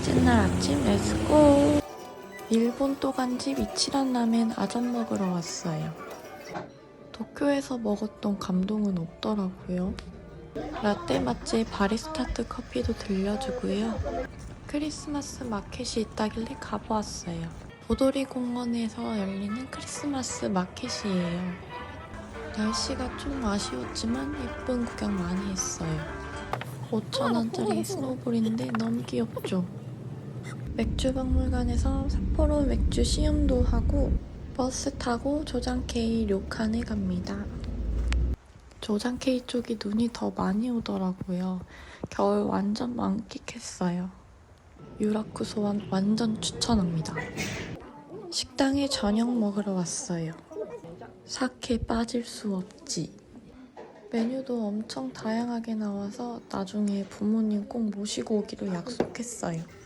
둘째 날 아침 렛츠고! 일본 또간집 이치란 라멘 아점 먹으러 왔어요. 도쿄에서 먹었던 감동은 없더라고요. 라떼 맛집 바리스타트 커피도 들려주고요. 크리스마스 마켓이 있다길래 가보았어요. 보도리 공원에서 열리는 크리스마스 마켓이에요. 날씨가 좀 아쉬웠지만 예쁜 구경 많이 했어요. 5,000원짜리 스노볼인데 너무 귀엽죠? 맥주 박물관에서 삿포로 맥주 시음도 하고 버스 타고 조장케이 료칸에 갑니다. 조장케이 쪽이 눈이 더 많이 오더라고요. 겨울 완전 만끽했어요. 유라쿠 소원 완전 추천합니다. 식당에 저녁 먹으러 왔어요. 사케 빠질 수 없지. 메뉴도 엄청 다양하게 나와서 나중에 부모님 꼭 모시고 오기로 약속했어요.